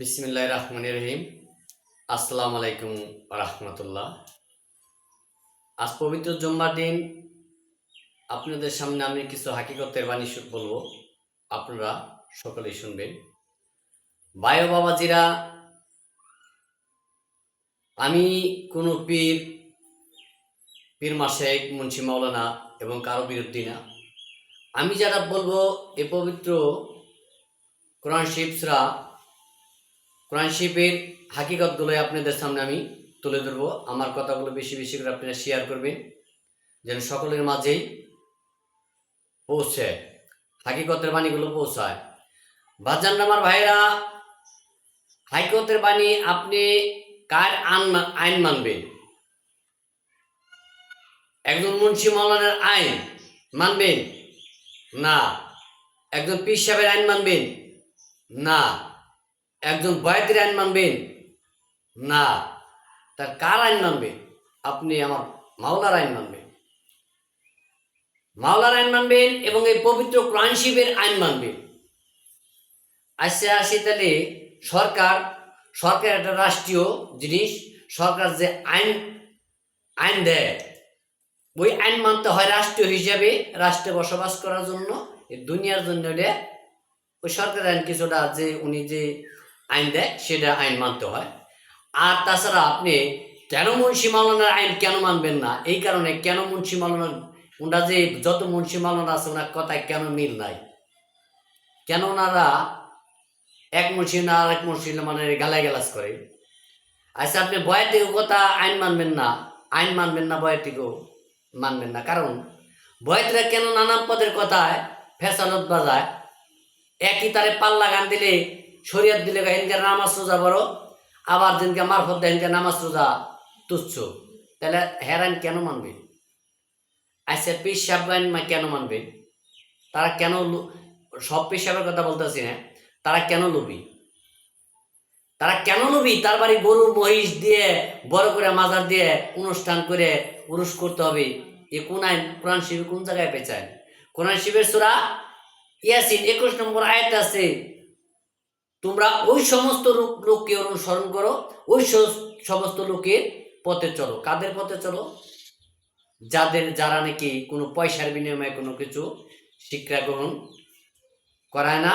বিসমিল্লাহ রহমান রহিম। আসসালামু আলাইকুম রহমতুল্লাহ। আজ পবিত্র জুম্মার দিন। আপনাদের সামনে আমি কিছু হাকিকতের বাণী বলব। আপনারা সকলেই শুনবেন। বায়ো বাবাজিরা, আমি কোনো পীর পীর মাসেক, মুন্সি মাওলানা এবং কারও বিরুদ্ধে না। আমি যারা বলব, এ পবিত্র কোরআন শিবসরা কোরআন শিবের হাকিকতগুলো আপনাদের সামনে আমি তুলে ধরবো। আমার কথাগুলো বেশি বেশি করে আপনারা শেয়ার করবেন, যেন সকলের মাঝেই পৌঁছে, হাকিকতের বাণীগুলো পৌঁছায়। বাজান আমার ভাইরা হাকিকতের বাণী আপনি কার আইন মানবেন? একজন মুন্সি মৌলানার আইন মানবেন? না। একজন পীর সাহেবের আইন মানবেন? না। একজন বয়াতির আইন মানবেন? না। তার কার আইন মানবেন? আপনি আমার মাওলার আইন মানবেন। মাওলার আইন মানবেন এবং এই পবিত্র কোরআন শিবের আইন মানবেন। আসছে আসি তাহলে সরকার সরকার একটা রাষ্ট্রীয় জিনিস, সরকার যে আইন আইন দেয়, ওই আইন মানতে হয় রাষ্ট্রীয় হিসাবে, রাষ্ট্রে বসবাস করার জন্য দুনিয়ার জন্য ওই সরকার আইন কিছুটা যে উনি যে আইন দেয়, সেটা আইন মানতে হয়। আর তাছাড়া আপনি কেন মুন্সি মালানার আইন কেন মানবেন না? এই কারণে কেন মুন্সি মালানার ওনারা যে যত মুন্সি মালানা আছে, ওনার কথায় কেন মিল নাই? কেন ওনারা এক মুন্সি না আর এক মুন্সি মানে গালায় গালাস করে? আচ্ছা আপনি বয়াতিকে কথা আইন মানবেন না। আইন মানবেন না বয়াতিকেও মানবেন না। কারণ বয়াতিরা কেন নানান পদের কথায় ফেসালত বাজায়? একই তারে পাল্লা গান দিলে শরীয়ত দিলে হেনকে নামাজ রোজা বড়, আবার দিনকে মারফত দেয়, হেনকে নামাজ রোজা তুচ্ছ। তাহলে হেরান কেন মানবে? আচ্ছা পেশাব মা কেন মানবে? তারা কেন সব পেশাবের কথা বলতেছি না, তারা কেন লোভী? তারা কেন লোভী? তার বাড়ি গরু মহিষ দিয়ে, বড় করে মাজার দিয়ে অনুষ্ঠান করে উরুস করতে হবে। এ কোন আইন কোরআন শিবির কোন জায়গায় পেঁচায়? কোরআন শিবের সুরা ইয়াসিন, একুশ নম্বর আয়াত আছে তোমরা ওই সমস্ত লোক লোককে অনুসরণ করো, ওই সমস্ত লোকের পথে চলো। কাদের পথে চলো? যাদের যারা নাকি কোনো পয়সার বিনিময়ে কোনো কিছু শিক্ষা গ্রহণ করায় না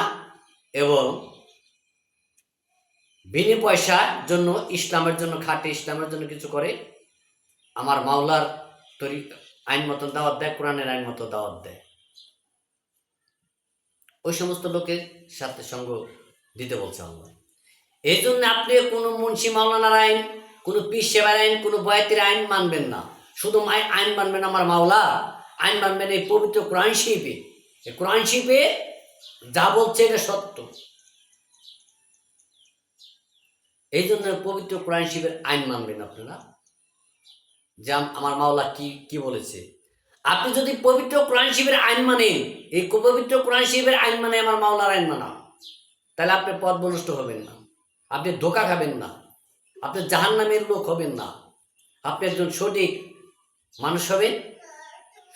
এবং বিনি পয়সার জন্য, ইসলামের জন্য, খাটে ইসলামের জন্য কিছু করে, আমার মাওলার তরি, আইন মতন দাওয়াত দেয়, কোরআনের আইন মতো দাওয়াত দেয়। ওই সমস্ত লোকের সাথে সঙ্গ দিতে বলছে আল্লাহ। এই জন্য আপনি কোনো মুন্সি মাওলানার আইন, কোনো পীর সেবার আইন, কোনো বয়াতির আইন মানবেন না। শুধু আইন মানবেন আমার মাওলা, আইন মানবেন এই পবিত্র কোরআন শিল্পে কোরআন শিল্পে যা বলছে এটা সত্য। এই জন্য পবিত্র কোরআন আইন মানবেন আপনারা। যে আমার মাওলা কি কি বলেছে? আপনি যদি পবিত্র কোরআন শিবের আইন মানেন, এই পবিত্র কোরআন শিবের আইন মানে আমার মাওলার আইন মানা। তাহলে আপনি পথ বনষ্ট হবেন না। আপনি ধোকা খাবেন না। আপনি জাহান নামের লোক হবেন না। আপনি একজন সঠিক মানুষ হবেন।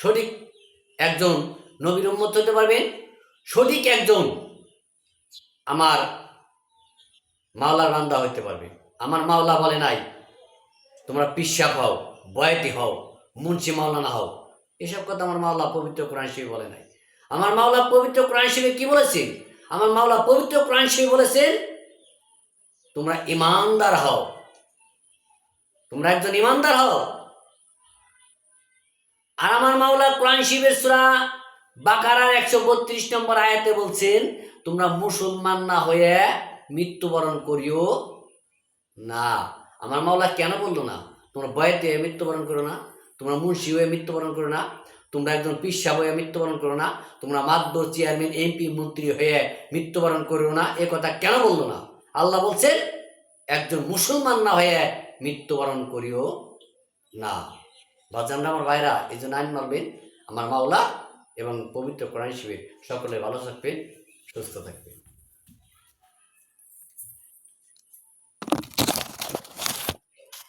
সঠিক একজন নবীর উম্মত হতে পারবেন। সঠিক একজন আমার মাওলার বান্দা হইতে পারবে। আমার মাওলা বলে নাই, তোমরা পিসাব হও, বয়াতি হও, মুন্সি মাওলানা হও। এসব কথা আমার মাওলা পবিত্র কোরআন শিবে বলে নাই। আমার মাওলা পবিত্র কোরআন শিবে কি বলেছেন? আমার মাওলা পবিত্র কোরআন শিবে বলেছেন, তোমরা ইমানদার হও। তোমরা একজন ইমানদার হও। আর আমার মাওলা কোরআন শিবের সুরা বাকারার একশো বত্রিশ নম্বর আয়াতে বলছেন, তোমরা মুসলমান না হয়ে মৃত্যুবরণ করিও না। আমার মাওলা কেন বলল না? তোমরা বয়াতে মৃত্যুবরণ করো না। তোমরা মুন্সি হয়ে মৃত্যুবরণ করো না। তোমরা একজন পিসা হয়ে মৃত্যুবরণ করো না। তোমরা মাদ্দর চেয়ারম্যান, এমপি, মন্ত্রী হয়ে মৃত্যুবরণ করো না। এ কথা কেন বলল না? আল্লাহ বলছেন, একজন মুসলমান না হয়ে মৃত্যুবরণ করিও না। বাজানরা আমার ভাইরা এই জন্য আইন মারবেন আমার মাওলা এবং পবিত্র কোরআন শিবে সকলে ভালো থাকবেন, সুস্থ থাকবেন।